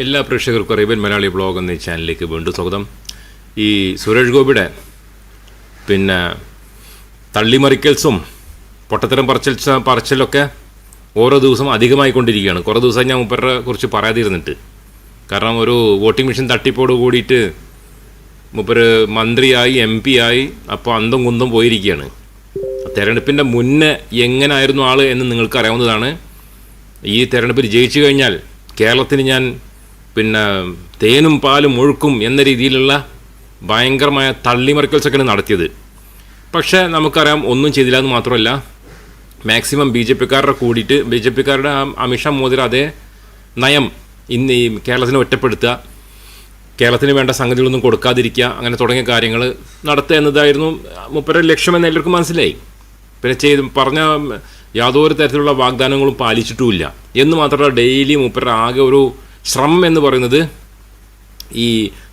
എല്ലാ പ്രേക്ഷകർക്കും Arabian Malayali blog എന്ന ചാനലിലേക്ക് വീണ്ടും സ്വാഗതം. ഈ സുരേഷ് ഗോപിയുടെ പിന്നെ തള്ളിമറിക്കൽസും പൊട്ടത്തരം പറച്ചൽ പറച്ചിലൊക്കെ ഓരോ ദിവസം അധികമായിക്കൊണ്ടിരിക്കുകയാണ് കുറേ ദിവസം ഞാൻ മുപ്പരെ കുറിച്ച് പറയാതിരുന്നിട്ട്. കാരണം ഒരു വോട്ടിംഗ് മെഷീൻ തട്ടിപ്പോട് കൂടിയിട്ട് മുപ്പര് മന്ത്രിയായി എം പി ആയി അപ്പോൾ അന്തം കുന്തം പോയിരിക്കുകയാണ്. തെരഞ്ഞെടുപ്പിന്റെ മുന്നേ എങ്ങനായിരുന്നു ആൾ എന്ന് നിങ്ങൾക്ക് അറിയാവുന്നതാണ് ഈ തെരഞ്ഞെടുപ്പിൽ ജയിച്ചു കഴിഞ്ഞാൽ കേരളത്തിന് ഞാൻ പിന്നെ തേനും പാലും ഒഴുക്കും എന്ന രീതിയിലുള്ള ഭയങ്കരമായ തള്ളിമറിക്കൽസൊക്കെയാണ് നടത്തിയത്. പക്ഷേ നമുക്കറിയാം ഒന്നും ചെയ്തില്ല എന്ന് മാത്രമല്ല മാക്സിമം ബി ജെ പിക്കാരുടെ കൂടിയിട്ട് ബി ജെ പിക്കാരുടെ അമിഷാ മോദിയുടെ അതേ നയം ഇന്ന് ഈ കേരളത്തിനെ ഒറ്റപ്പെടുത്തുക കേരളത്തിന് വേണ്ട സംഗതികളൊന്നും കൊടുക്കാതിരിക്കുക അങ്ങനെ തുടങ്ങിയ കാര്യങ്ങൾ നടത്തുക എന്നതായിരുന്നു മുപ്പര ലക്ഷ്യമെന്ന് എല്ലാവർക്കും മനസ്സിലായി. പിന്നെ ചെയ്ത് പറഞ്ഞ യാതൊരു തരത്തിലുള്ള വാഗ്ദാനങ്ങളും പാലിച്ചിട്ടുമില്ല. എന്ന് മാത്രമല്ല ഡെയിലി മുപ്പര ആകെ ഒരു ശ്രമം എന്ന് പറയുന്നത് ഈ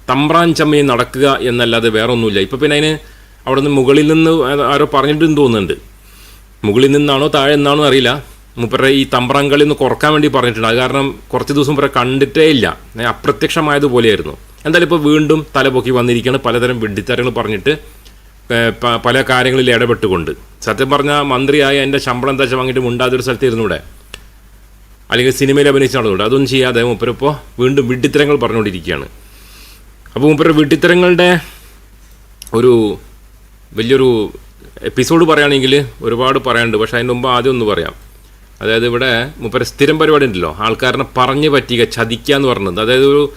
തമ്പ്രാൻ ചമ്മയിൽ നടക്കുക എന്നല്ലാതെ വേറെ ഒന്നുമില്ല ഇപ്പം പിന്നെ അതിന് അവിടെ നിന്ന് മുകളിൽ നിന്ന് ആരോ പറഞ്ഞിട്ടും തോന്നുന്നുണ്ട്. മുകളിൽ നിന്നാണോ താഴെ നിന്നാണോ അറിയില്ല. മുപ്പരുടെ ഈ തമ്പ്രാൻ കളി ഒന്ന് കുറയ്ക്കാൻ വേണ്ടി പറഞ്ഞിട്ടുണ്ട്. അത് കാരണം കുറച്ച് ദിവസം മുമ്പേ കണ്ടിട്ടേ ഇല്ല. അപ്രത്യക്ഷമായതുപോലെയായിരുന്നു. എന്തായാലും ഇപ്പോൾ വീണ്ടും തലപൊക്കി വന്നിരിക്കുകയാണ്. പലതരം വിഡ്ഢിത്തരങ്ങൾ പറഞ്ഞിട്ട് പല കാര്യങ്ങളിൽ ഇടപെട്ടുകൊണ്ട്. സത്യം പറഞ്ഞാൽ മന്ത്രിയായ എന്റെ ശമ്പളം വെച്ചാൽ വാങ്ങിയിട്ട് മുണ്ടാതൊരു സ്ഥലത്ത് ഇരുന്നൂടെ? അല്ലെങ്കിൽ സിനിമയിൽ അഭിനയിച്ച നടന്നുകൂടെ അതൊന്നും ചെയ്യാതെ മൂപ്പരിപ്പോൾ വീണ്ടും വിഡ്ഢിത്തരങ്ങൾ പറഞ്ഞുകൊണ്ടിരിക്കുകയാണ്. അപ്പോൾ മൂപ്പരുടെ വിഡ്ഢിത്തരങ്ങളുടെ ഒരു വലിയൊരു എപ്പിസോഡ് പറയുകയാണെങ്കിൽ ഒരുപാട് പറയാനുണ്ട്. പക്ഷേ അതിന് മുമ്പ് ആദ്യം ഒന്ന് പറയാം. അതായത് ഇവിടെ മുപ്പര സ്ഥിരം പരിപാടി ഉണ്ടല്ലോ. ആൾക്കാരനെ പറഞ്ഞ് പറ്റിക്കുക ചതിക്കുക എന്ന് പറഞ്ഞത് അതായത് ഒരു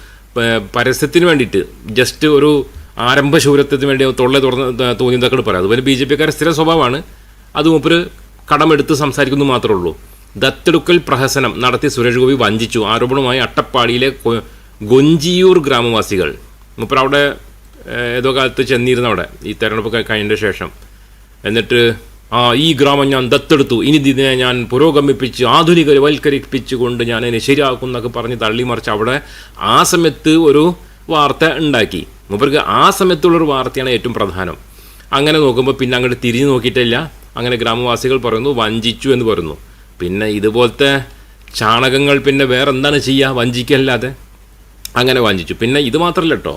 പരസ്യത്തിന് വേണ്ടിയിട്ട് ജസ്റ്റ് ഒരു ആരംഭ ആരംഭശൂരത്വത്തിന് വേണ്ടി തൊള്ള തുറന്ന് തോന്നിയതൊക്കെ പറയാം. അതുപോലെ ബി ജെ പിക്കാരുടെ സ്ഥിര സ്വഭാവമാണ്. അത് മൂപ്പര് കടമെടുത്ത് സംസാരിക്കുന്നു മാത്രമേ ഉള്ളൂ. ദത്തെടുക്കൽ പ്രഹസനം നടത്തി സുരേഷ് ഗോപി വഞ്ചിച്ചു. ആരോപണവുമായി അട്ടപ്പാടിയിലെ ഗൊഞ്ചിയൂർ ഗ്രാമവാസികൾ. മൂപ്പർ അവിടെ ഏതോ കാലത്ത് ചെന്നിരുന്ന അവിടെ ഈ തെരഞ്ഞെടുപ്പ് കഴിഞ്ഞതിന് ശേഷം. എന്നിട്ട് ആ ഈ ഗ്രാമം ഞാൻ ദത്തെടുത്തു. ഇനി ഇതിനെ ഞാൻ പുരോഗമിപ്പിച്ച് ആധുനികവൽക്കരിപ്പിച്ചുകൊണ്ട് ഞാൻ അതിനെ ശരിയാക്കും എന്നൊക്കെ പറഞ്ഞ് തള്ളിമറിച്ച് അവിടെ ആ സമയത്ത് ഒരു വാർത്ത ഉണ്ടാക്കി. മൂപ്പർക്ക് ആ സമയത്തുള്ളൊരു വാർത്തയാണ് ഏറ്റവും പ്രധാനം. അങ്ങനെ നോക്കുമ്പോൾ പിന്നെ അങ്ങോട്ട് തിരിഞ്ഞു നോക്കിയിട്ടില്ല. അങ്ങനെ ഗ്രാമവാസികൾ പറയുന്നു വഞ്ചിച്ചു എന്ന് പറയുന്നു. പിന്നെ ഇതുപോലത്തെ ചാണകങ്ങൾ പിന്നെ വേറെ എന്താണ് ചെയ്യുക വഞ്ചിക്കല്ലാതെ? അങ്ങനെ വഞ്ചിച്ചു. പിന്നെ ഇത് മാത്രമല്ല കേട്ടോ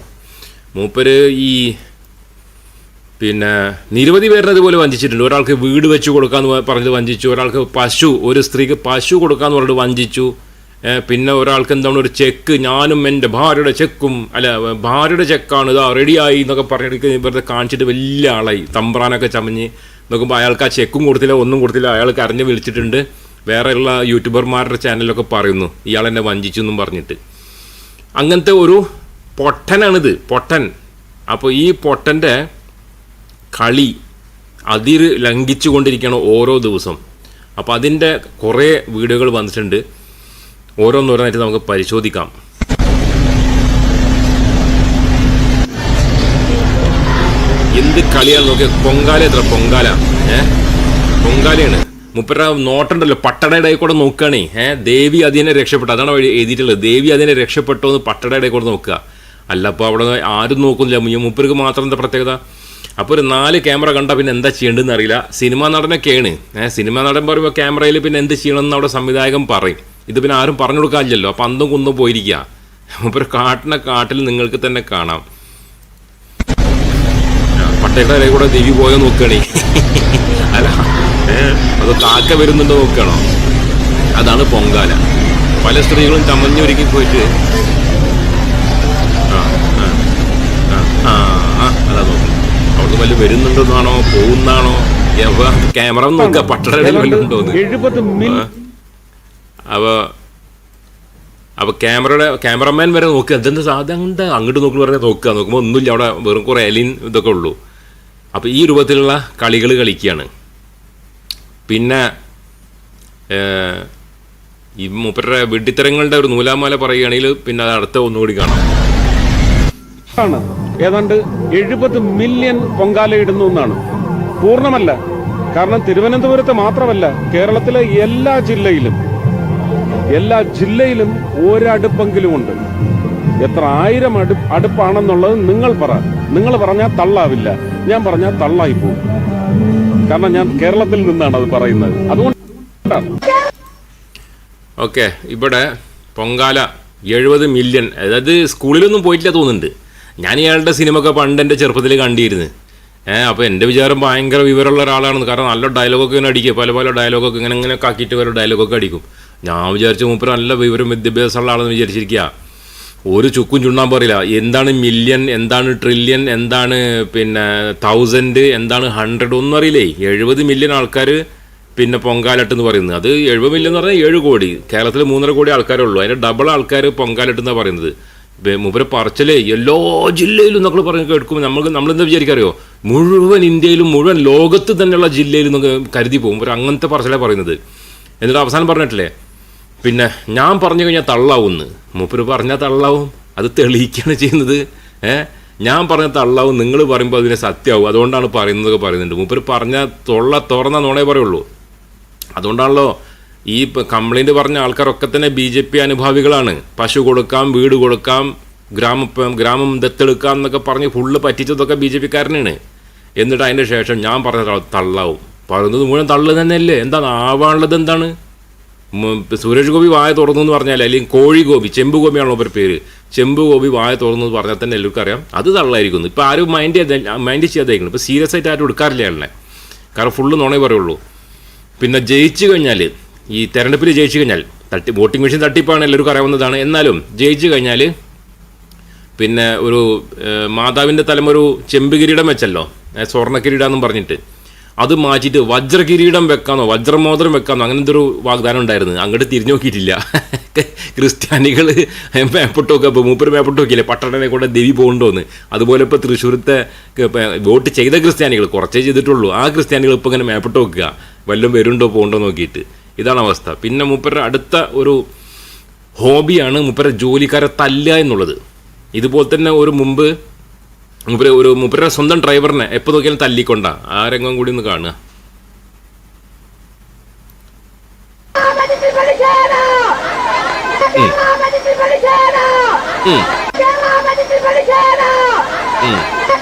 മൂപ്പര് ഈ പിന്നെ നിരവധി പേരുടെ ഇതുപോലെ വഞ്ചിച്ചിട്ടുണ്ട്. ഒരാൾക്ക് വീട് വെച്ച് കൊടുക്കാന്ന് പറഞ്ഞത് വഞ്ചിച്ചു. ഒരാൾക്ക് പശു ഒരു സ്ത്രീക്ക് പശു കൊടുക്കാന്ന് പറഞ്ഞിട്ട് വഞ്ചിച്ചു. പിന്നെ ഒരാൾക്ക് എന്താണ് ഒരു ചെക്ക്? ഞാനും എന്റെ ഭാര്യയുടെ ചെക്കും അല്ല ഭാര്യയുടെ ചെക്കാണ്. ഇതാ റെഡിയായി എന്നൊക്കെ പറഞ്ഞിട്ട് ഇവരുടെ കാണിച്ചിട്ട് വലിയ ആളായി. തമ്പ്രാനൊക്കെ ചമഞ്ഞ്. നോക്കുമ്പോൾ അയാൾക്ക് ആ ചെക്കും കൊടുത്തില്ല ഒന്നും കൊടുത്തില്ല. അയാൾ കരഞ്ഞ് വിളിച്ചിട്ടുണ്ട്. വേറെയുള്ള യൂട്യൂബർമാരുടെ ചാനലൊക്കെ പറയുന്നു ഇയാൾ എന്നെ വഞ്ചിച്ചു എന്നും പറഞ്ഞിട്ട്. അങ്ങനത്തെ ഒരു പൊട്ടനാണിത് പൊട്ടൻ. അപ്പോൾ ഈ പൊട്ടന്റെ കളി അതിര് ലംഘിച്ചു കൊണ്ടിരിക്കുകയാണ് ഓരോ ദിവസം. അപ്പോൾ അതിന്റെ കുറേ വീഡിയോകൾ വന്നിട്ടുണ്ട്. ഓരോന്നോരോന്നായിട്ട് നമുക്ക് പരിശോധിക്കാം. എന്ത് കളിയാണ് നോക്കിയ പൊങ്കാല എത്ര പൊങ്കാല. ഏ? പൊങ്കാലയാണ്. മുപ്പര നോട്ടുണ്ടല്ലോ പട്ടടയുടെ കൂടെ നോക്കുകയാണേ. ഏ ദേവി അതിനെ രക്ഷപ്പെട്ടു. അതാണ് വഴി എഴുതിയിട്ടുള്ളത്. ദേവി അതിനെ രക്ഷപ്പെട്ടോ എന്ന് പട്ടടയുടെ കൂടെ നോക്കുക. അല്ല അപ്പോൾ അവിടെ ആരും നോക്കുന്നില്ല. മുപ്പർക്ക് മാത്രം എന്താ പ്രത്യേകത? അപ്പോൾ ഒരു നാല് ക്യാമറ കണ്ടാൽ പിന്നെ എന്താ ചെയ്യേണ്ടതെന്ന് അറിയില്ല. സിനിമാ നടനൊക്കെയാണ്. ഏഹ് സിനിമ നടൻ പറയുമ്പോൾ ക്യാമറയിൽ പിന്നെ എന്ത് ചെയ്യണമെന്ന് അവിടെ സംവിധായകൻ പറയും. ഇത് പിന്നെ ആരും പറഞ്ഞു കൊടുക്കാനില്ലല്ലോ. അപ്പം അന്തും കുന്നും പോയിരിക്കുക. അപ്പോൾ കാട്ടിനെ കാട്ടിൽ നിങ്ങൾക്ക് തന്നെ കാണാം. പട്ടയുടെ കൂടെ ദേവി പോയോ ഏ, അത് കാക്ക വരുന്നുണ്ടോ നോക്കണോ? അതാണ് പൊങ്കാല. പല സ്ത്രീകളും ചമഞ്ഞൊരുക്കി പോയിട്ട് ആ ആ ആ, അതാ നോക്കി. അവിടുന്ന് വല്ല വരുന്നുണ്ടെന്നാണോ പോകുന്നാണോ? ക്യാമറ നോക്ക മിൽ അപ്പൊ അപ്പൊ ക്യാമറയുടെ ക്യാമറമാൻ വരെ നോക്കുക എന്തെന്ത് സാധനം അങ്ങോട്ട് നോക്കി പറഞ്ഞാൽ നോക്കുക നോക്കുമ്പോൾ ഒന്നുമില്ല അവിടെ വെറും കുറേ എലിൻ ഇതൊക്കെ ഉള്ളൂ. അപ്പോൾ ഈ രൂപത്തിലുള്ള കളികൾ കളിക്കുകയാണ് പിന്നെ ഈ മൂപ്പരുടെ വെടിത്തരങ്ങളുടെ ഒരു നൂലാമാല പറയുകയാണെങ്കിൽ പിന്നെ അത് അടുത്ത ഒന്നുകൂടി കാണാം. ഏതാണ്ട് എഴുപത് മില്യൺ പൊങ്കാല ഇടുന്നു എന്നാണ് പൂർണമല്ല. കാരണം തിരുവനന്തപുരത്ത് മാത്രമല്ല കേരളത്തിലെ എല്ലാ ജില്ലയിലും എല്ലാ ജില്ലയിലും ഒരടുപ്പെങ്കിലും ഉണ്ട് എത്ര ആയിരം അടുപ്പ് അടുപ്പാണെന്നുള്ളത് നിങ്ങൾ പറ. നിങ്ങൾ പറഞ്ഞാൽ തള്ളാവില്ല. ഞാൻ പറഞ്ഞാൽ തള്ളായി പോകും. കാരണം ഞാൻ കേരളത്തിൽ നിന്നാണ് അത് പറയുന്നത്. അതുകൊണ്ട് ഓക്കെ ഇവിടെ പൊങ്കാല എഴുപത് മില്യൺ അതായത് സ്കൂളിലൊന്നും പോയിട്ടില്ല തോന്നുന്നുണ്ട്. ഞാൻ ഇയാളുടെ സിനിമ ഒക്കെ പണ്ട് എന്റെ ചെറുപ്പത്തിൽ കണ്ടിരുന്നു. ഏഹ് അപ്പോൾ എന്റെ വിചാരം ഭയങ്കര വിവരമുള്ള ഒരാളാണെന്ന്. കാരണം നല്ല ഡയലോഗൊക്കെ ഇങ്ങനെ അടിക്കുക പല പല ഡയലോഗൊക്കെ ഇങ്ങനെ ഇങ്ങനെ ആക്കിയിട്ട് പല ഡയലോഗൊക്കെ അടിക്കും. ഞാൻ വിചാരിച്ച മൂപ്പർ നല്ല വിവരം വിദ്യാഭ്യാസമുള്ള ആളെന്ന് വിചാരിച്ചിരിക്കുക ഒരു ചുക്കും ചുണ്ണാൻ പറയില്ല എന്താണ് മില്യൺ എന്താണ് ട്രില്യൺ എന്താണ് പിന്നെ തൗസൻഡ് എന്താണ് ഹൺഡ്രഡ് ഒന്നും അറിയില്ലേ? എഴുപത് മില്യൺ ആൾക്കാർ പിന്നെ പൊങ്കാലട്ട് എന്ന് പറയുന്നത്. അത് എഴുപത് മില്യൺ എന്ന് പറഞ്ഞാൽ ഏഴ് കോടി. കേരളത്തിൽ മൂന്നര കോടി ആൾക്കാരേ ഉള്ളൂ അതിന്റെ ഡബിൾ ആൾക്കാർ പൊങ്കാലട്ട് എന്നാണ് പറയുന്നത് മൂപ്പര് പറച്ചിലേ എല്ലാ ജില്ലയിലും നമ്മൾ പറഞ്ഞ് കേൾക്കുമ്പോൾ നമ്മൾ നമ്മളെന്താ വിചാരിക്കാറിയോ? മുഴുവൻ ഇന്ത്യയിലും മുഴുവൻ ലോകത്ത് തന്നെയുള്ള ജില്ലയിലും നമുക്ക് കരുതി പോകും. ഒരു അങ്ങനത്തെ പറച്ചിലാണ് പറയുന്നത്. എന്നിട്ട് അവസാനം പറഞ്ഞിട്ടില്ലേ? പിന്നെ ഞാൻ പറഞ്ഞു കഴിഞ്ഞാൽ തള്ളാവുന്ന് മൂപ്പര് പറഞ്ഞാൽ തള്ളാവും. അത് തെളിയിക്കുകയാണ് ചെയ്യുന്നത്. ഏ? ഞാൻ പറഞ്ഞ തള്ളാവും. നിങ്ങൾ പറയുമ്പോൾ അതിനെ സത്യമാവും. അതുകൊണ്ടാണ് പറയുന്നതൊക്കെ പറയുന്നുണ്ട്. മൂപ്പര് പറഞ്ഞാൽ തൊള്ള തുറന്ന നോണേ പറയുള്ളൂ. അതുകൊണ്ടാണല്ലോ ഈ കംപ്ലൈന്റ് പറഞ്ഞ ആൾക്കാരൊക്കെ തന്നെ ബി ജെ പി അനുഭാവികളാണ്. പശു കൊടുക്കാം വീട് കൊടുക്കാം ഗ്രാമ ഗ്രാമം ദത്തെടുക്കാം എന്നൊക്കെ പറഞ്ഞ് ഫുള്ള് പറ്റിച്ചതൊക്കെ ബി ജെ പിക്കാരനാണ്. എന്നിട്ട് അതിന്റെ ശേഷം ഞാൻ പറഞ്ഞ തള്ളാവും. പറയുന്നത് മുഴുവൻ തള്ളു തന്നെയല്ലേ? എന്താണ് ആവാനുള്ളത് എന്താണ്? സുരേഷ് ഗോപി വായ തുറന്നു എന്ന് പറഞ്ഞാൽ അല്ലെങ്കിൽ കോഴി ഗോപി ചെമ്പ് ഗോപിയാണല്ലോ ഒരു പേര്. ചെമ്പു ഗോപി വായ തുറന്നു എന്ന് പറഞ്ഞാൽ തന്നെ എല്ലാവർക്കും അറിയാം. അത് തള്ളായിരിക്കുന്നു. ഇപ്പോൾ ആരും മൈൻഡ് മൈൻഡ് ചെയ്യാതായിരിക്കുന്നു ഇപ്പോൾ സീരിയസ് ആയിട്ട് ആരും എടുക്കാറില്ല അയാളെ കാരണം ഫുള്ള് നുണേ പറയുള്ളൂ. പിന്നെ ജയിച്ചു കഴിഞ്ഞാൽ ഈ തെരഞ്ഞെടുപ്പിൽ ജയിച്ചു കഴിഞ്ഞാൽ തട്ടി വോട്ടിംഗ് മെഷീൻ തട്ടിപ്പാണ് എല്ലാവർക്കും അറിയാവുന്നതാണ്. എന്നാലും ജയിച്ചു കഴിഞ്ഞാൽ പിന്നെ ഒരു മാതാവിന്റെ തലമൊരു ചെമ്പ് കിരീടം വെച്ചല്ലോ. സ്വർണ കിരീടം പറഞ്ഞിട്ട്. അത് മാറ്റിയിട്ട് വജ്രകിരീടം വെക്കാനോ വജ്രമോതിരം വെക്കാന്നോ അങ്ങനത്തെ ഒരു വാഗ്ദാനം ഉണ്ടായിരുന്നു. അങ്ങോട്ട് തിരിഞ്ഞു നോക്കിയിട്ടില്ല. ക്രിസ്ത്യാനികൾ മേപ്പിട്ട് നോക്കുക ഇപ്പോൾ മൂപ്പര് മേപ്പിട്ട് നോക്കിയില്ലേ? പട്ടണനെ കൂടെ ദേവി പോകണ്ടോന്ന്. അതുപോലെ ഇപ്പോൾ തൃശ്ശൂരത്തെ വോട്ട് ചെയ്ത ക്രിസ്ത്യാനികൾ കുറച്ചേ ചെയ്തിട്ടുള്ളൂ. ആ ക്രിസ്ത്യാനികൾ ഇപ്പോൾ ഇങ്ങനെ മേപ്പൊട്ട് നോക്കുക. വല്ലതും വരുന്നുണ്ടോ പോകണ്ടോ നോക്കിയിട്ട്. ഇതാണ് അവസ്ഥ. പിന്നെ മൂപ്പരുടെ അടുത്ത ഒരു ഹോബിയാണ് മൂപ്പരുടെ ജോലിക്കാരെ തല്ലുക എന്നുള്ളത്. ഇതുപോലെ തന്നെ ഒരു മുമ്പ് മൂപ്പര് ഒരു മൂപ്പരുടെ സ്വന്തം ഡ്രൈവറിനെ എപ്പോൾ നോക്കിയാലും തല്ലിക്കൊണ്ട. ആ രംഗം കൂടി ഒന്ന് കാണുക. ണേ തമ്പറാനാണേ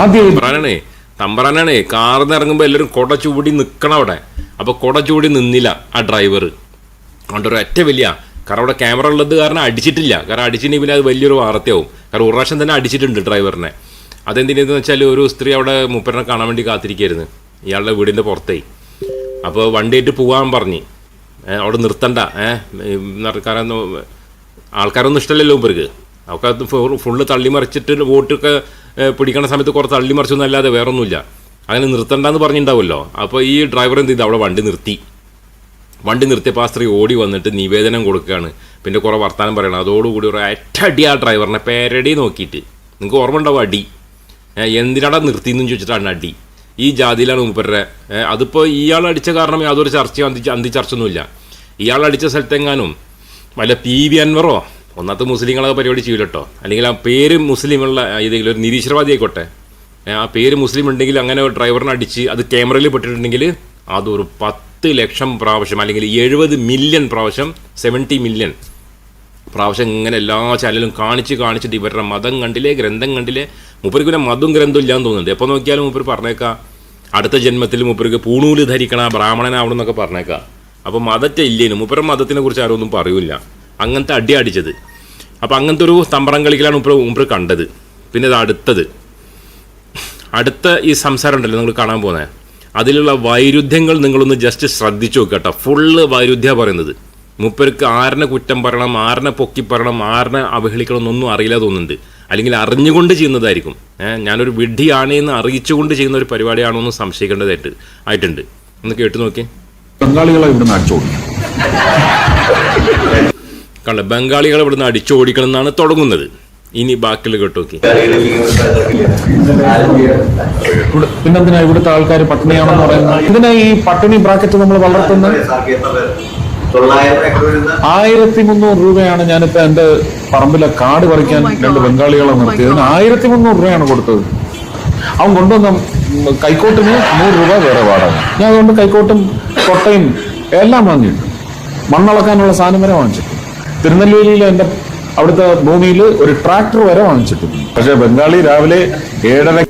ആദ്യം തമ്പ്രാനാണേ തമ്പ്രാനാണേ കാറിൽ നിന്ന് ഇറങ്ങുമ്പോൾ എല്ലാവരും കൊട ചൂടി നിൽക്കണം അവിടെ. അപ്പോൾ കൊട ചൂടി നിന്നില്ല ആ ഡ്രൈവർ അതുകൊണ്ട് ഒരു ഒറ്റ വലിയ കാരണം അവിടെ ക്യാമറ ഉള്ളത് കാരണം അടിച്ചിട്ടില്ല. കാരണം അടിച്ചിട്ടുണ്ടെങ്കിൽ പിന്നെ അത് വലിയൊരു വാർത്തയാവും. കാരണം ഒരു പ്രാവശ്യം തന്നെ അടിച്ചിട്ടുണ്ട് ഡ്രൈവറിനെ. അതെന്തിനെന്ന് വെച്ചാൽ ഒരു സ്ത്രീ അവിടെ മൂപ്പരനെ കാണാൻ വേണ്ടി കാത്തിരിക്കുകയായിരുന്നു ഇയാളുടെ വീടിന്റെ പുറത്തേ. അപ്പോൾ വണ്ടിയായിട്ട് പോകാൻ പറഞ്ഞ്. അവിടെ നിർത്തണ്ട. ഏഹ് കാരണം ആൾക്കാരൊന്നും ഇഷ്ടമല്ലല്ലോ ഇവർക്ക് അവർക്ക് ഫുള്ള് തള്ളിമറിച്ചിട്ട് വോട്ടൊക്കെ പിടിക്കണ സമയത്ത് കുറച്ച് തള്ളിമറിച്ചൊന്നും അല്ലാതെ വേറൊന്നുമില്ല. അങ്ങനെ നിർത്തണ്ടെന്ന് പറഞ്ഞിട്ടുണ്ടാവുമല്ലോ അപ്പോൾ ഈ ഡ്രൈവർ എന്ത് ചെയ്തു? അവിടെ വണ്ടി നിർത്തി. വണ്ടി നിർത്തിയപ്പോൾ ആ സ്ത്രീ ഓടി വന്നിട്ട് നിവേദനം കൊടുക്കുകയാണ്. പിന്നെ കുറേ വർത്താനം പറയണം. അതോടുകൂടി ഒരു അറ്റടി ആ ഡ്രൈവറിനെ പേരടി നോക്കിയിട്ട്. നിങ്ങൾക്ക് ഓർമ്മ ഉണ്ടാവും അടി? എന്തിനാടാ നിർത്തിയെന്ന് ചോദിച്ചിട്ടാണ് അടി? ഈ ജാതിയിലാണ് മൂപ്പരുടെ. അതിപ്പോൾ ഇയാൾ അടിച്ച കാരണം യാതൊരു ചർച്ചയും അന്തി അന്തി ചർച്ചയൊന്നുമില്ല ഇയാൾ അടിച്ച സ്ഥലത്തെങ്ങാനും വല്ല പി വി അൻവറോ ഒന്നാമത്തെ മുസ്ലിങ്ങളെ പരിപാടി ചെയ്യില്ല കേട്ടോ അല്ലെങ്കിൽ ആ പേര് മുസ്ലിമുള്ള ഏതെങ്കിലും ഒരു നിരീശ്വരവാദി ആയിക്കോട്ടെ. ആ പേര് മുസ്ലിം ഉണ്ടെങ്കിൽ അങ്ങനെ ഡ്രൈവറിനെ അടിച്ച് അത് ക്യാമറയിൽ പെട്ടിട്ടുണ്ടെങ്കിൽ അതൊരു പത്ത് ലക്ഷം പ്രാവശ്യം അല്ലെങ്കിൽ എഴുപത് മില്യൺ പ്രാവശ്യം സെവന്റി മില്യൺ പ്രാവശ്യം ഇങ്ങനെ എല്ലാ ചാനലും കാണിച്ച് കാണിച്ചിട്ട് ഇവരുടെ മതം കണ്ടില്ലേ ഗ്രന്ഥം കണ്ടില്ലേ മൂപ്പർക്ക് പിന്നെ മതവും ഗ്രന്ഥവും ഇല്ലാന്ന് തോന്നുന്നുണ്ട്. എപ്പോൾ നോക്കിയാലും മൂപ്പർ പറഞ്ഞേക്കാം. അടുത്ത ജന്മത്തിൽ മൂപ്പർക്ക് പൂണൂൽ ധരിക്കണ ബ്രാഹ്മണനാവണം എന്നൊക്കെ പറഞ്ഞേക്കാം. അപ്പോൾ മതത്തെ ഇല്ലേനും മൂപ്പര മതത്തിനെ കുറിച്ച് ആരും ഒന്നും പറയൂല അങ്ങനത്തെ അടി അടിച്ചത് അപ്പോൾ അങ്ങനത്തെ ഒരു തമ്പറം കളിക്കലാണ് മൂപ്പർ മൂപ്പർ കണ്ടത്. പിന്നെ അത് അടുത്തത്. അടുത്ത ഈ സംസാരം ഉണ്ടല്ലോ നിങ്ങൾ കാണാൻ പോകുന്നത്. അതിലുള്ള വൈരുദ്ധ്യങ്ങൾ നിങ്ങളൊന്ന് ജസ്റ്റ് ശ്രദ്ധിച്ചു നോക്കുക കേട്ടോ. ഫുള്ള് വൈരുദ്ധ്യ പറയുന്നത്. മുപ്പർക്ക് ആരനെ കുറ്റം പറയണം ആരനെ പൊക്കി പറയണം ആരനെ അവഹേളിക്കണം എന്നൊന്നും അറിയില്ല തോന്നുന്നുണ്ട്. അല്ലെങ്കിൽ അറിഞ്ഞുകൊണ്ട് ചെയ്യുന്നതായിരിക്കും. ഞാനൊരു വിഡ്ഢിയാണ് എന്ന് അറിയിച്ചുകൊണ്ട് ചെയ്യുന്ന ഒരു പരിപാടിയാണോ എന്ന് സംശയിക്കേണ്ടതായിട്ട് ആയിട്ടുണ്ട്. ഒന്ന് കേട്ടു നോക്കി ബംഗാളികളെ ഇവിടുന്ന് അടിച്ചോടിക്കണം. കണ്ട ബംഗാളികളെ ഇവിടുന്ന് അടിച്ചോടിക്കണം എന്നാണ് തുടങ്ങുന്നത്. ഇനി ബാക്കിൽ കേട്ടോക്കി പിന്നെന്തിനാ ഇവിടുത്തെ ആൾക്കാർ പട്ടിണിയാണെന്ന് പറയുന്നത്? ഇതിനെ ഈ പട്ടിണി ബ്രാക്കറ്റ് നമ്മൾ വളർത്തുന്ന ആയിരത്തി മുന്നൂറ് രൂപയാണ് ഞാനിപ്പോ എന്റെ പറമ്പിലെ കാട് പറിക്കാൻ രണ്ട് ബംഗാളികളെ നിർത്തിയത്. അതിന് ആയിരത്തി മുന്നൂറ് രൂപയാണ് കൊടുത്തത്. അവൻ കൊണ്ടുവന്ന കൈക്കോട്ടിന് നൂറ് രൂപ വേറെ വാടക. ഞാൻ അതുകൊണ്ട് കൈക്കോട്ടും കൊട്ടയും എല്ലാം വാങ്ങിയിട്ടു മണ്ണളക്കാനുള്ള സാധനം വരെ വാങ്ങിച്ചിട്ടു തിരുനെല്വേലിയിൽ എന്റെ അവിടുത്തെ ഭൂമിയിൽ ഒരു ട്രാക്ടർ വരെ വാങ്ങിച്ചിട്ടുണ്ട്. പക്ഷെ ബംഗാളി രാവിലെ ഏഴര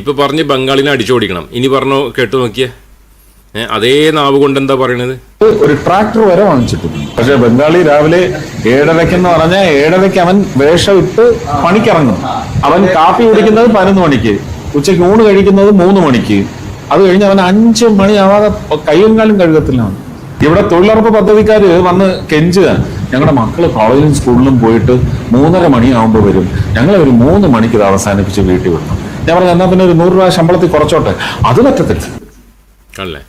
ഇപ്പൊ പറഞ്ഞ് ബംഗാളിനെ അടിച്ചോടിക്കണം. ഇനി പറഞ്ഞു കേട്ടു നോക്കിയേ. അതേ നാവ് കൊണ്ട് എന്താ പറയണത്? ഒരു ട്രാക്ടർ വരെ വാങ്ങിച്ചിട്ടുണ്ട്. പക്ഷെ ബംഗാളി രാവിലെ ഏഴരയ്ക്ക് എന്ന് പറഞ്ഞാൽ ഏഴരയ്ക്ക് അവൻ വേഷം ഇട്ട് പണിക്കിറങ്ങും. അവൻ കാപ്പി കുടിക്കുന്നത് പതിനൊന്ന് മണിക്ക് ഉച്ചയ്ക്ക് ഊണ് കഴിക്കുന്നത് മൂന്ന് മണിക്ക്. അത് കഴിഞ്ഞ് അവൻ അഞ്ച് മണിയാവാതെ കയ്യും കാലും കഴുകത്തില്ല. ഇവിടെ തൊഴിലുറപ്പ് പദ്ധതിക്കാര് വന്ന് കെഞ്ചുക. ഞങ്ങളുടെ മക്കൾ കോളേജിലും സ്കൂളിലും പോയിട്ട് മൂന്നര മണിയാവുമ്പോൾ വരും. ഞങ്ങളെ ഒരു മൂന്ന് മണിക്ക് ഇത് അവസാനിപ്പിച്ച് വീട്ടിൽ വിടണം. ഞാൻ പറഞ്ഞു എന്നാ പിന്നെ ഒരു നൂറ് രൂപ ശമ്പളത്തിൽ കുറച്ചോട്ടെ? അത് പറ്റത്തില്ല. അല്ലേ?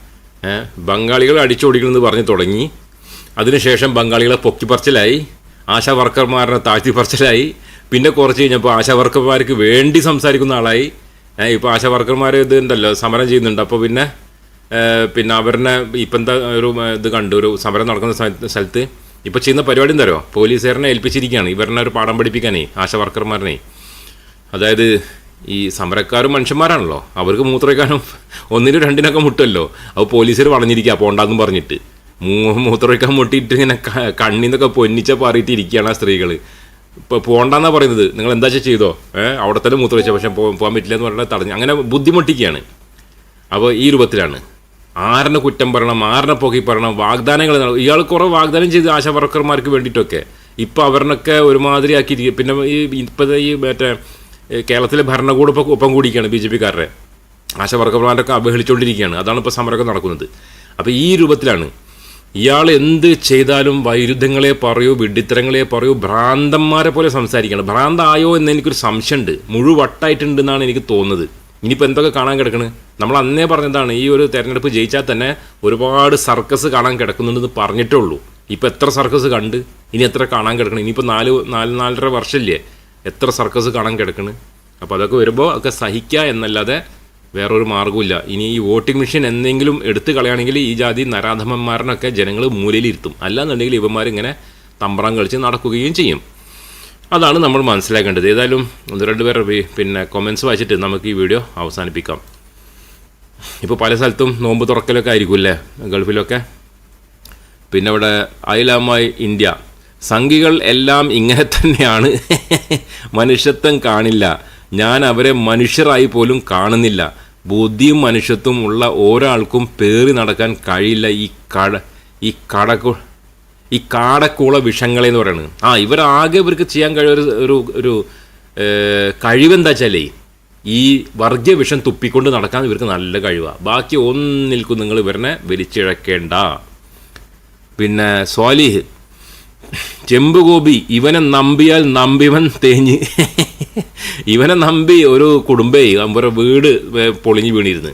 ബംഗാളികൾ അടിച്ചോടിക്കണമെന്ന് പറഞ്ഞു തുടങ്ങി. അതിനുശേഷം ബംഗാളികളെ പൊക്കിപ്പറച്ചിലായി. ആശാ വർക്കർമാരുടെ താഴ്ത്തിപ്പറച്ചിലായി. പിന്നെ കുറച്ച് കഴിഞ്ഞപ്പോൾ ആശാ വർക്കർമാർക്ക് വേണ്ടി സംസാരിക്കുന്ന ആളായി. ഇപ്പോൾ ആശാ വർക്കർമാർ ഇത് ഉണ്ടല്ലോ സമരം ചെയ്യുന്നുണ്ട്. അപ്പോൾ പിന്നെ പിന്നെ അവരുടെ ഇപ്പം എന്താ ഒരു ഇത് കണ്ടു ഒരു സമരം നടക്കുന്ന സ്ഥ- സ്ഥലത്ത് ഇപ്പോൾ ചെയ്യുന്ന പരിപാടി എന്തോ പോലീസുകാരനെ ഏൽപ്പിച്ചിരിക്കുകയാണ്. ഇവരുടെ ഒരു പാഠം പഠിപ്പിക്കാനേ ആശ വർക്കർമാരനെ. അതായത് ഈ സമരക്കാരും മനുഷ്യന്മാരാണല്ലോ. അവർക്ക് മൂത്രമൊഴിക്കാനും ഒന്നിനും രണ്ടിനൊക്കെ മുട്ടല്ലോ. അപ്പോൾ പോലീസുകാർ വളഞ്ഞിരിക്കുക പോണ്ടാന്നും പറഞ്ഞിട്ട്. മൂ മൂത്രമൊഴിക്കാൻ മുട്ടിയിട്ട് ഇങ്ങനെ കണ്ണിൽ നിന്നൊക്കെ പൊന്നിച്ച പാറിയിട്ട് ഇരിക്കുകയാണ് ആ സ്ത്രീകൾ ഇപ്പോൾ പോകണ്ടെന്നാണ് പറയുന്നത്. നിങ്ങൾ എന്താ വെച്ചാൽ ചെയ്തോ? ഏഹ് അവിടെ തന്നെ മൂത്രമൊഴിച്ച പക്ഷേ പോകാൻ പറ്റില്ല എന്ന് പറഞ്ഞാൽ തടഞ്ഞു. അങ്ങനെ ബുദ്ധിമുട്ടിക്കുകയാണ്. അപ്പോൾ ഈ രൂപത്തിലാണ്. ആറിനെ കുറ്റം പറയണം ആറിനെ പൊക്കി പറയണം വാഗ്ദാനങ്ങൾ ഇയാൾ കുറേ വാഗ്ദാനം ചെയ്ത് ആശാ വർക്കർമാർക്ക് വേണ്ടിയിട്ടൊക്കെ. ഇപ്പോൾ അവരിനൊക്കെ ഒരുമാതിരി ആക്കിയിരിക്കും പിന്നെ ഈ ഇപ്പോഴത്തെ ഈ മറ്റേ കേരളത്തിലെ ഭരണകൂടം ഇപ്പോൾ ഒപ്പം കൂടിയിരിക്കുകയാണ് ബി ജെ പിക്കാരുടെ. ആശാ വർക്കർമാരൊക്കെ അവഹേളിച്ചുകൊണ്ടിരിക്കുകയാണ് അതാണ് ഇപ്പോൾ സമരമൊക്കെ നടക്കുന്നത്. അപ്പോൾ ഈ രൂപത്തിലാണ് ഇയാൾ എന്ത് ചെയ്താലും വൈരുദ്ധ്യങ്ങളെ പറയൂ വിഡിത്തരങ്ങളെ പറയൂ ഭ്രാന്തന്മാരെ പോലെ സംസാരിക്കണം. ഭ്രാന്തായോ എന്ന് എനിക്കൊരു സംശയമുണ്ട്. മുഴുവട്ടായിട്ടുണ്ടെന്നാണ് എനിക്ക് തോന്നുന്നത്. ഇനിയിപ്പോൾ എന്തൊക്കെ കാണാൻ കിടക്കണ്? നമ്മൾ അന്നേ പറഞ്ഞതാണ് ഈ ഒരു തെരഞ്ഞെടുപ്പ് ജയിച്ചാൽ തന്നെ ഒരുപാട് സർക്കസ് കാണാൻ കിടക്കുന്നുണ്ടെന്ന് പറഞ്ഞിട്ടേ ഉള്ളൂ ഇപ്പോൾ എത്ര സർക്കസ് കണ്ട് ഇനി എത്ര കാണാൻ കിടക്കണം? ഇനിയിപ്പോൾ നാല് നാല് നാലര വർഷമില്ലേ? എത്ര സർക്കസ് കാണാൻ കിടക്കണ്? അപ്പോൾ അതൊക്കെ വരുമ്പോൾ ഒക്കെ സഹിക്കുക എന്നല്ലാതെ വേറൊരു മാർഗമില്ല ഇനി ഈ വോട്ടിംഗ് മെഷീൻ എന്തെങ്കിലും എടുത്ത് കളയുകയാണെങ്കിൽ ഈ ജാതി നരാധമന്മാരനൊക്കെ ജനങ്ങൾ മൂലയിലിരുത്തും. അല്ലാന്നുണ്ടെങ്കിൽ ഇവന്മാരിങ്ങനെ തമ്പ്രാൻ കളിച്ച് നടക്കുകയും ചെയ്യും. അതാണ് നമ്മൾ മനസ്സിലാക്കേണ്ടത്. ഏതായാലും ഒന്ന് രണ്ട് വി- പിന്നെ കൊമൻസ് വായിച്ചിട്ട് നമുക്ക് ഈ വീഡിയോ അവസാനിപ്പിക്കാം. ഇപ്പോൾ പല സ്ഥലത്തും നോമ്പ് തുറക്കലൊക്കെ ആയിരിക്കും അല്ലേ ഗൾഫിലൊക്കെ. പിന്നെ ഇവിടെ മൈ ഇന്ത്യ. സംഘികൾ എല്ലാം ഇങ്ങനെ തന്നെയാണ്. മനുഷ്യത്വം കാണില്ല. ഞാൻ അവരെ മനുഷ്യരായി പോലും കാണുന്നില്ല. ബുദ്ധിയും മനുഷ്യത്വം ഉള്ള ഒരാൾക്കും പേറി നടക്കാൻ കഴിയില്ല. ഈ കട ഈ കടക്കു ഈ കാടക്കൂള വിഷങ്ങളെ എന്ന് പറയുന്നത് ആ ഇവരാകെ ഇവർക്ക് ചെയ്യാൻ കഴിയ ഒരു ഒരു ഒരു കഴിവെന്താ വെച്ചാലേ ഈ വർഗീയ വിഷം തുപ്പിക്കൊണ്ട് നടക്കാൻ ഇവർക്ക് നല്ല കഴിവാണ് ബാക്കി ഒന്നിൽക്കും നിങ്ങൾ ഇവരനെ വലിച്ചിഴക്കേണ്ട. പിന്നെ സ്വാലിഹ് ചെമ്പുകോപി ഇവനെ നമ്പിയാൽ നമ്പിവൻ തേഞ്ഞ് ഇവനെ നമ്പി ഒരു കുടുംബേ അവരുടെ വീട് പൊളിഞ്ഞ് വീണിരുന്നു.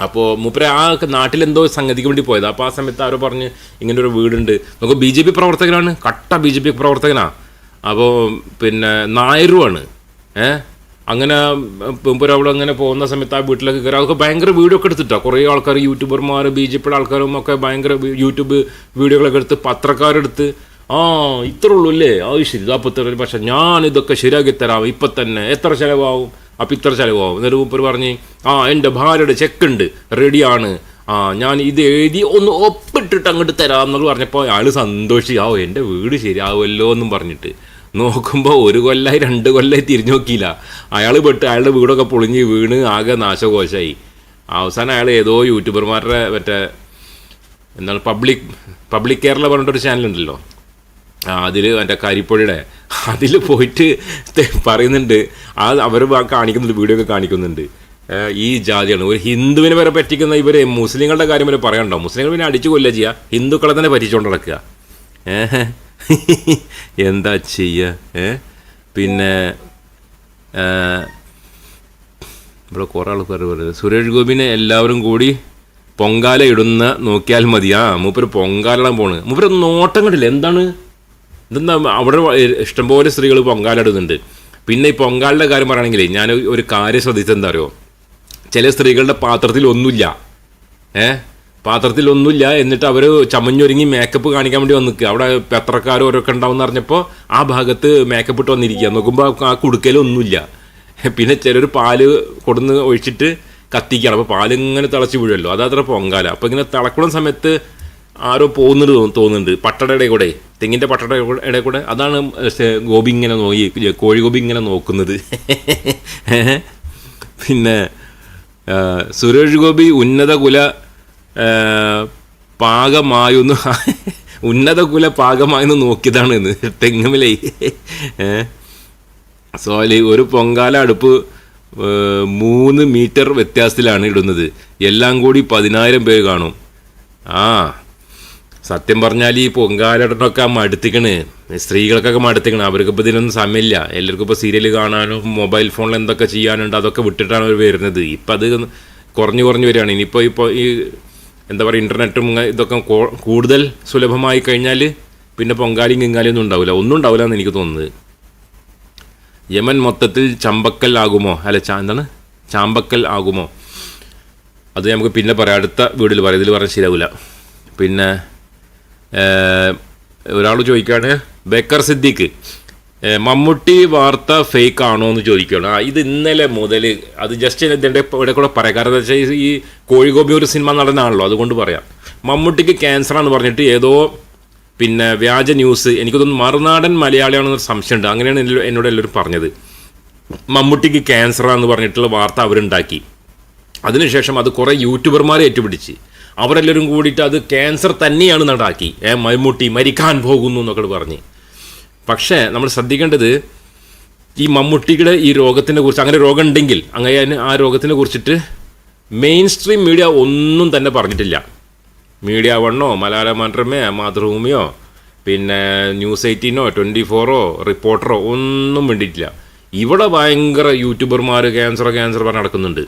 അപ്പോൾ മൂപ്പര ആ നാട്ടിലെന്തോ സംഗതിക്ക് വേണ്ടി പോയത്. അപ്പോൾ ആ സമയത്ത് ആരോ പറഞ്ഞ് ഇങ്ങനെ ഒരു വീടുണ്ട്. നമുക്ക് ബി ജെ പി പ്രവർത്തകനാണ് കട്ട ബി ജെ പി പ്രവർത്തകനാണ് അപ്പോൾ പിന്നെ നായരുമാണ് ഏ? അങ്ങനെ മൂപ്പര് അവിടെ അങ്ങനെ പോകുന്ന സമയത്ത് ആ വീട്ടിലൊക്കെ കയറി അതൊക്കെ ഭയങ്കര വീഡിയോ ഒക്കെ എടുത്തിട്ടാണ് കുറേ ആൾക്കാർ യൂട്യൂബർമാർ ബി ജെ പിയുടെ ആൾക്കാരും ഒക്കെ ഭയങ്കര യൂട്യൂബ് വീഡിയോകളൊക്കെ എടുത്ത് പത്രക്കാരെടുത്ത് ആ ഇത്ര ഉള്ളൂ അല്ലേ? ആ ശരി പത്ര പക്ഷെ ഞാൻ ഇതൊക്കെ ശരിയാക്കി തരാം. ഇപ്പം തന്നെ എത്ര ചിലവാകും? അപ്പം ഇത്ര ചിലവാകും എന്നിട്ട് മൂപ്പർ പറഞ്ഞ് ആ എന്റെ ഭാര്യയുടെ ചെക്കുണ്ട് റെഡിയാണ്. ആ ഞാൻ ഇത് എഴുതി ഒന്ന് ഒപ്പിട്ടിട്ട് അങ്ങോട്ട് തരാം എന്നൊക്കെ പറഞ്ഞപ്പോൾ അയാൾ സന്തോഷി ആ എന്റെ വീട് ശരിയാവുമല്ലോ എന്നും പറഞ്ഞിട്ട്. നോക്കുമ്പോൾ ഒരു കൊല്ലായി രണ്ട് കൊല്ലായി തിരിഞ്ഞു നോക്കിയില്ല. അയാൾ പെട്ട് അയാളുടെ വീടൊക്കെ പൊളിഞ്ഞ് വീണ് ആകെ നാശകോശമായി അവസാനം അയാൾ ഏതോ യൂട്യൂബർമാരുടെ മറ്റേ എന്താണ് പബ്ലിക് പബ്ലിക് കേരള പറഞ്ഞിട്ടൊരു ചാനലുണ്ടല്ലോ അതിൽ മറ്റേ കരിപ്പുഴയുടെ അതിൽ പോയിട്ട് പറയുന്നുണ്ട്. അത് അവർ കാണിക്കുന്നുണ്ട് വീഡിയോ ഒക്കെ കാണിക്കുന്നുണ്ട്. ഈ ജാതിയാണ്. ഒരു ഹിന്ദുവിനെ വരെ പറ്റിക്കുന്ന ഇവർ മുസ്ലിങ്ങളുടെ കാര്യം വരെ പറയണ്ടോ മുസ്ലിങ്ങൾ പിന്നെ അടിച്ചു കൊല്ല ചെയ്യുക ഹിന്ദുക്കളെ തന്നെ പറ്റിച്ചുകൊണ്ട് നടക്കുക. എന്താ ചെയ്യുക ഏ പിന്നെ ഇവിടെ കുറേ ആൾക്കാർ പറയുന്നത് സുരേഷ് ഗോപിനെ എല്ലാവരും കൂടി പൊങ്കാല ഇടുന്ന നോക്കിയാൽ മതി ആ മൂപ്പര് പൊങ്കാലിടാൻ പോണ്. മൂപ്പര് നോട്ടം കണ്ടില്ല. എന്താണ്? ഇതെന്താ അവിടെ ഇഷ്ടംപോലെ സ്ത്രീകൾ പൊങ്കാലിടുന്നുണ്ട് പിന്നെ ഈ പൊങ്കാലിന്റെ കാര്യം പറയുകയാണെങ്കിൽ ഞാൻ ഒരു കാര്യം ശ്രദ്ധിച്ചെന്താ അറിയോ ചില സ്ത്രീകളുടെ പാത്രത്തിൽ ഒന്നുമില്ല. ഏ? പാത്രത്തിൽ ഒന്നുമില്ല എന്നിട്ട് അവർ ചമഞ്ഞൊരുങ്ങി മേക്കപ്പ് കാണിക്കാൻ വേണ്ടി വന്ന് നിൽക്കുക അവിടെ പത്രക്കാരും ഓരോക്കെ ഉണ്ടാവും പറഞ്ഞപ്പോൾ ആ ഭാഗത്ത് മേക്കപ്പ് ഇട്ട് വന്നിരിക്കുക നോക്കുമ്പോൾ ആ കുടുക്കലൊന്നുമില്ല പിന്നെ ചിലർ പാൽ കൊടുന്ന് ഒഴിച്ചിട്ട് കത്തിക്കുകയാണ് അപ്പോൾ പാലിങ്ങനെ തിളച്ച് വീഴുമല്ലോ. അതത്ര പൊങ്കാല. അപ്പോൾ ഇങ്ങനെ തിളക്കുന്ന സമയത്ത് ആരോ പോകുന്നത് തോന്നുന്നുണ്ട്. പട്ടടയുടെ കൂടെ തെങ്ങിന്റെ പട്ടടയുടെ കൂടെ- അതാണ് ഗോപി ഇങ്ങനെ നോക്കി കോഴിഗോപി ഇങ്ങനെ നോക്കുന്നത്. പിന്നെ സുരേഷ് ഗോപി ഉന്നത കുല പാകമായൊന്ന്. ഉന്നത കുല പാകമായെന്ന് നോക്കിയതാണ് ഇന്ന്. തെങ്ങുമിലേ. സോലി ഒരു പൊങ്കാല അടുപ്പ് മൂന്ന് മീറ്റർ വ്യത്യാസത്തിലാണ് ഇടുന്നത്. എല്ലാം കൂടി പതിനായിരം പേര് കാണും. ആ സത്യം പറഞ്ഞാൽ ഈ പൊങ്കാലടനൊക്കെ മടുത്തിക്കണ്. സ്ത്രീകൾക്കൊക്കെ മടുത്തിക്കണ്. അവർക്ക് ഇപ്പോൾ ഇതിനൊന്നും സമയമില്ല. എല്ലാവർക്കും ഇപ്പോൾ സീരിയൽ കാണാനും മൊബൈൽ ഫോണിൽ എന്തൊക്കെ ചെയ്യാനുണ്ട് അതൊക്കെ വിട്ടിട്ടാണ് അവർ വരുന്നത്. ഇപ്പം അത് കുറഞ്ഞു കുറഞ്ഞു വരികയാണ്. ഇനിയിപ്പോൾ ഇപ്പോൾ ഈ എന്താ പറയുക ഇന്റർനെറ്റും ഇതൊക്കെ കൂടുതൽ സുലഭമായി കഴിഞ്ഞാൽ പിന്നെ പൊങ്കാലിയും കിങ്കാലിയും ഒന്നും ഉണ്ടാവില്ല. ഒന്നും ഉണ്ടാവില്ല എന്ന് എനിക്ക് തോന്നുന്നത്. യമൻ മൊത്തത്തിൽ ചമ്പക്കൽ ആകുമോ? അല്ല ചാ എന്താണ്? ചാമ്പക്കൽ ആകുമോ? അത് നമുക്ക് പിന്നെ പറയാം. അടുത്ത വീഡിയോയിൽ പറയാം. ഇതിൽ പറഞ്ഞാൽ ശരിയാവില്ല പിന്നെ ഒരാൾ ചോദിക്കുകയാണ് ബക്കർ സിദ്ദിഖ്. മമ്മൂട്ടി വാർത്ത ഫേക്ക് ആണോ എന്ന് ചോദിക്കുകയാണ്. ആ ഇത് ഇന്നലെ മുതൽ അത് ജസ്റ്റ് ഇതിന്റെ ഇവിടെ കൂടെ പറയാം. കാരണം എന്താ വെച്ചാൽ ഈ കോഴിഗോപി ഒരു സിനിമ നടനാണല്ലോ അതുകൊണ്ട് പറയാം. മമ്മൂട്ടിക്ക് ക്യാൻസറാണെന്ന് പറഞ്ഞിട്ട് ഏതോ പിന്നെ വ്യാജ ന്യൂസ് എനിക്ക് തോന്നുന്നു മറുനാടൻ മലയാളിയാണെന്നൊരു സംശയമുണ്ട്. അങ്ങനെയാണ് എന്നോട് എല്ലാവരും പറഞ്ഞത്. മമ്മൂട്ടിക്ക് ക്യാൻസറാന്ന് പറഞ്ഞിട്ടുള്ള വാർത്ത അവരുണ്ടാക്കി. അതിനുശേഷം അത് കുറേ യൂട്യൂബർമാരെ ഏറ്റുപിടിച്ച്. അവരെല്ലാവരും കൂടിയിട്ട് അത് ക്യാൻസർ തന്നെയാണ് നടാക്കി. ഏ മമ്മൂട്ടി മരിക്കാൻ പോകുന്നു എന്നൊക്കെ പറഞ്ഞ്. പക്ഷേ നമ്മൾ ശ്രദ്ധിക്കേണ്ടത് ഈ മമ്മൂട്ടിയുടെ ഈ രോഗത്തിനെ കുറിച്ച് അങ്ങനെ രോഗം ഉണ്ടെങ്കിൽ അങ്ങനെ ആ രോഗത്തിനെ കുറിച്ചിട്ട് മെയിൻ സ്ട്രീം മീഡിയ ഒന്നും തന്നെ പറഞ്ഞിട്ടില്ല. മീഡിയ വണ്ണോ മലയാള മനോരമയോ മാതൃഭൂമിയോ പിന്നെ ന്യൂസ് എയ്റ്റീനോ ട്വന്റി ഫോറോ റിപ്പോർട്ടറോ ഒന്നും വേണ്ടിയിട്ടില്ല ഇവിടെ ഭയങ്കര യൂട്യൂബർമാർ ക്യാൻസർ ക്യാൻസർ പറഞ്ഞ് നടക്കുന്നുണ്ട്.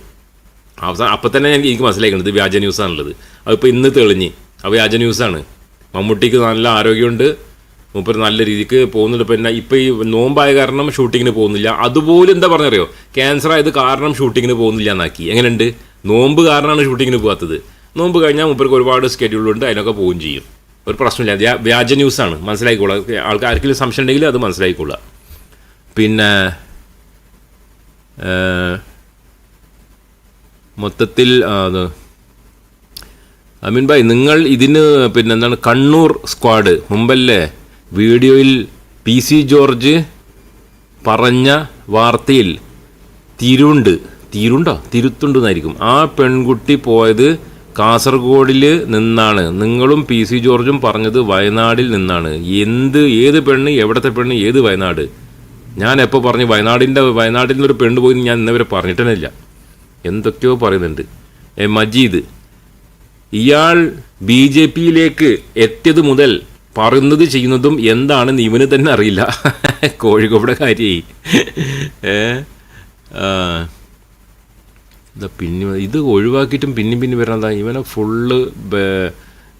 അവസാനം അപ്പം തന്നെ എനിക്ക് മനസ്സിലാക്കുന്നത് ഇത് വ്യാജ ന്യൂസാണുള്ളത്. അതിപ്പോൾ ഇന്ന് തെളിഞ്ഞ്. അത് വ്യാജ ന്യൂസാണ്. മമ്മൂട്ടിക്ക് നല്ല ആരോഗ്യമുണ്ട്. മൂപ്പർ നല്ല രീതിക്ക് പോകുന്നുണ്ട്. പിന്നെ ഇപ്പം ഈ നോമ്പായ കാരണം ഷൂട്ടിങ്ങിന് പോകുന്നില്ല. അതുപോലെ എന്താ പറഞ്ഞറിയോ? ക്യാൻസർ ആയത് കാരണം ഷൂട്ടിങ്ങിന് പോകുന്നില്ല എന്നാക്കി എങ്ങനെയുണ്ട്? നോമ്പ് കാരണമാണ് ഷൂട്ടിങ്ങിന് പോകാത്തത്. നോമ്പ് കഴിഞ്ഞാൽ മൂപ്പർക്ക് ഒരുപാട് സ്കെഡ്യൂളുണ്ട് അതിനൊക്കെ പോവുകയും ചെയ്യും. ഒരു പ്രശ്നമില്ല. വ്യാ- വ്യാജ ന്യൂസാണ്. ആൾക്കാർ ആർക്കെങ്കിലും സംശയം ഉണ്ടെങ്കിൽ അത് മനസ്സിലായിക്കൊള്ളുക. പിന്നെ മൊത്തത്തിൽ അമീൻ ഭായ് നിങ്ങൾ ഇതിന് പിന്നെ എന്താണ് കണ്ണൂർ സ്ക്വാഡ് മുമ്പല്ലേ വീഡിയോയിൽ പി സി ജോർജ് പറഞ്ഞ വാർത്തയിൽ തിരുണ്ട് തിരുണ്ടോ? തിരുത്തുണ്ടെന്നായിരിക്കും. ആ പെൺകുട്ടി പോയത് കാസർഗോഡിൽ നിന്നാണ്. നിങ്ങളും പി സി ജോർജും പറഞ്ഞത് വയനാടിൽ നിന്നാണ്. എന്ത് ഏത് പെണ്ണ് എവിടത്തെ പെണ്ണ് ഏത് വയനാട്? ഞാൻ എപ്പോൾ പറഞ്ഞു വയനാടിന്റെ വയനാട്ടിൽ നിന്നൊരു പെണ്ണ് പോയി ഞാൻ ഇന്നവരെ പറഞ്ഞിട്ടേ എന്തൊക്കെയോ പറയുന്നുണ്ട്. മജീദ് ഇയാൾ ബി ജെ പിയിലേക്ക് എത്തിയത് മുതൽ പറയുന്നത് ചെയ്യുന്നതും എന്താണെന്ന് ഇവന് തന്നെ അറിയില്ല. കോഴിക്കോട് കാര്യേ പിന്നെ ഇത് ഒഴിവാക്കിയിട്ടും പിന്നെയും പിന്നെ വരണതാ. ഇവനെ ഫുള്ള്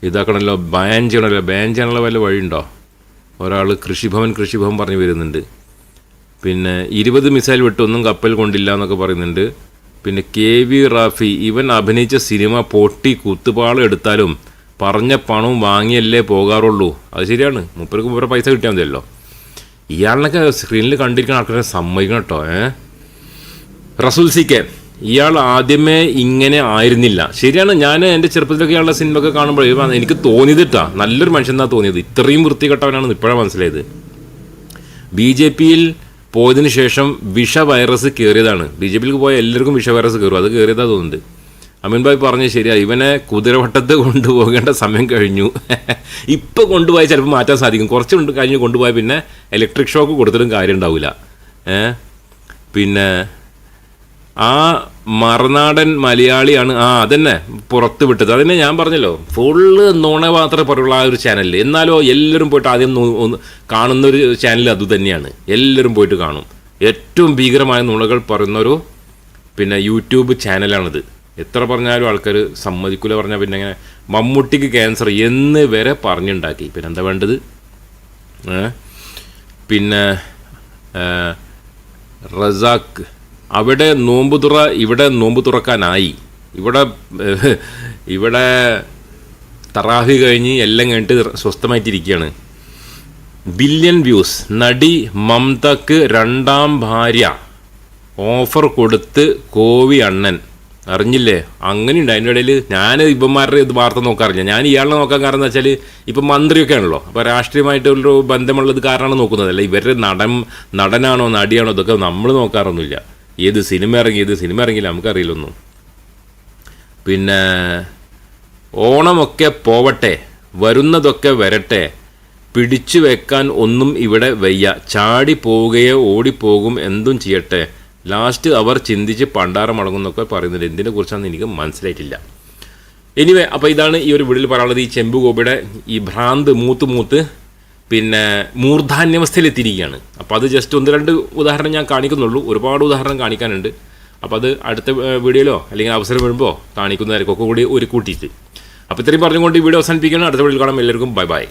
ഇതാക്കണമല്ലോ ബാൻ ചെയ്യണമല്ലോ ബാൻ ചെയ്യാനുള്ള വല്ല വഴിയുണ്ടോ? ഒരാൾ കൃഷിഭവൻ കൃഷിഭവൻ പറഞ്ഞു വരുന്നുണ്ട്. പിന്നെ ഇരുപത് മിസൈൽ വിട്ടൊന്നും കപ്പൽ കൊണ്ടില്ല എന്നൊക്കെ പറയുന്നുണ്ട്. പിന്നെ കെ വി റാഫി ഇവൻ അഭിനയിച്ച സിനിമ പൊട്ടി കുത്തുപാളം എടുത്താലും പറഞ്ഞ പണവും വാങ്ങിയല്ലേ പോകാറുള്ളൂ. അത് ശരിയാണ്. മുപ്പർക്ക് മുപ്പര പൈസ കിട്ടിയാൽ മതിയല്ലോ. ഇയാളിനൊക്കെ സ്ക്രീനിൽ കണ്ടിരിക്കുന്ന ആൾക്കാരെ സമ്മതിക്കണം കേട്ടോ ഏ? റസൂൽ സി കെ ഇയാൾ ആദ്യമേ ഇങ്ങനെ ആയിരുന്നില്ല. ശരിയാണ് ഞാൻ എന്റെ ചെറുപ്പത്തിലൊക്കെ ഇയാളുടെ സിനിമ ഒക്കെ കാണുമ്പോൾ എനിക്ക് തോന്നിയതിട്ടാ. നല്ലൊരു മനുഷ്യൻ മനുഷ്യനാ തോന്നിയത്. ഇത്രയും വൃത്തികെട്ടവനാണ് ഇപ്പോഴാണ് മനസ്സിലായത്. ബി ജെ പിയിൽ പോയതിനു ശേഷം വിഷ വൈറസ് കയറിയതാണ്. ബി ജെ പിയിലേക്ക് പോയ എല്ലാവർക്കും വിഷ വൈറസ് കയറും. അത് കയറിയതാ തോന്നുന്നുണ്ട്. അമീൻ ഭായ് പറഞ്ഞ ശരിയാ ഇവനെ കുതിരവട്ടത്ത് കൊണ്ടുപോകേണ്ട സമയം കഴിഞ്ഞു. ഇപ്പോൾ കൊണ്ടുപോയി ചിലപ്പോൾ മാറ്റാൻ സാധിക്കും. കുറച്ച് കൊണ്ട് കഴിഞ്ഞ് കൊണ്ടുപോയാൽ പിന്നെ ഇലക്ട്രിക് ഷോക്ക് കൊടുത്തിട്ടും കാര്യം ഉണ്ടാവില്ല പിന്നെ ആ മറുനാടൻ മലയാളിയാണ്. ആ അതന്നെ. പുറത്ത് വിട്ടത്. അതന്നെ ഞാൻ പറഞ്ഞല്ലോ. ഫുള്ള് നുണ മാത്രം പറയുള്ളൂ ആ ഒരു ചാനലിൽ എന്നാലോ എല്ലാവരും പോയിട്ട് ആദ്യം കാണുന്ന ഒരു ചാനൽ അത് തന്നെയാണ്. എല്ലാവരും പോയിട്ട് കാണും. ഏറ്റവും ഭീകരമായ നുണകൾ പറയുന്നൊരു പിന്നെ യൂട്യൂബ് ചാനലാണിത് എത്ര പറഞ്ഞാലും ആൾക്കാർ സമ്മതിക്കില്ല പറഞ്ഞാൽ പിന്നെ ഇങ്ങനെ മമ്മൂട്ടിക്ക് ക്യാൻസർ എന്ന് വരെ പറഞ്ഞുണ്ടാക്കി. പിന്നെ എന്താ വേണ്ടത്? പിന്നെ റസാഖ് അവിടെ നോമ്പ് തുറ ഇവിടെ നോമ്പ് തുറക്കാനായി. ഇവിടെ ഇവിടെ തറാഹി കഴിഞ്ഞ് എല്ലാം കഴിഞ്ഞിട്ട് സ്വസ്ഥമായിട്ടിരിക്കുകയാണ്. Billion views. നടി മംതക്ക് രണ്ടാം ഭാര്യ. ഓഫർ കൊടുത്ത് കോവി അണ്ണൻ. അറിഞ്ഞില്ലേ? അങ്ങനെയുണ്ട്. അതിന്റെ ഇടയിൽ ഞാൻ ഇപ്പന്മാരുടെ ഇത് വാർത്ത നോക്കാറില്ല. ഞാൻ ഇയാളെ നോക്കാൻ കാരണം എന്ന് വെച്ചാൽ ഇപ്പം മന്ത്രിയൊക്കെ ആണല്ലോ. അപ്പോൾ രാഷ്ട്രീയമായിട്ട് ഒരു ബന്ധമുള്ളത് കാരണമാണ് നോക്കുന്നതല്ല ഇവരുടെ നടൻ നടനാണോ നടിയാണോ ഇതൊക്കെ നമ്മൾ നോക്കാറൊന്നുമില്ല. ഏത് സിനിമ ഇറങ്ങി ഏത് സിനിമ ഇറങ്ങിയില്ല നമുക്കറിയില്ലൊന്നും. പിന്നെ ഓണമൊക്കെ പോവട്ടെ വരുന്നതൊക്കെ വരട്ടെ പിടിച്ചു വെക്കാൻ ഒന്നും ഇവിടെ വയ്യ. ചാടി പോവുകയോ ഓടിപ്പോകും എന്തും ചെയ്യട്ടെ. ലാസ്റ്റ് അവർ ചിന്തിച്ച് പണ്ടാരം മടങ്ങുന്നൊക്കെ പറയുന്നുണ്ട്. എന്തിനെ കുറിച്ചാണെന്ന് എനിക്ക് മനസ്സിലായിട്ടില്ല. എനിവേ അപ്പോൾ ഇതാണ് ഈ ഒരു വീഡിയോയിൽ പറയാനുള്ളത്. ഈ ചെമ്പ് ഈ ഭ്രാന്ത് മൂത്ത് മൂത്ത് പിന്നെ മൂർധാന്യാവസ്ഥയിലെത്തിയിരിക്കുകയാണ്. അപ്പോൾ അത് ജസ്റ്റ് ഒന്ന് രണ്ട് ഉദാഹരണം ഞാൻ കാണിക്കുന്നുള്ളൂ. ഒരുപാട് ഉദാഹരണം കാണിക്കാനുണ്ട്. അപ്പോൾ അത് അടുത്ത വീഡിയോയിലോ അല്ലെങ്കിൽ അവസരം വരുമ്പോൾ കാണിക്കുന്നതായിരിക്കും. ഒക്കെ കൂടി ഒരു കൂട്ടിയിട്ട് അപ്പോൾ ഇത്രയും പറഞ്ഞുകൊണ്ട് ഈ വീഡിയോ അവസാനിപ്പിക്കണം അടുത്ത വീഡിയോയിൽ കാണാം. എല്ലാവർക്കും ബൈ ബൈ.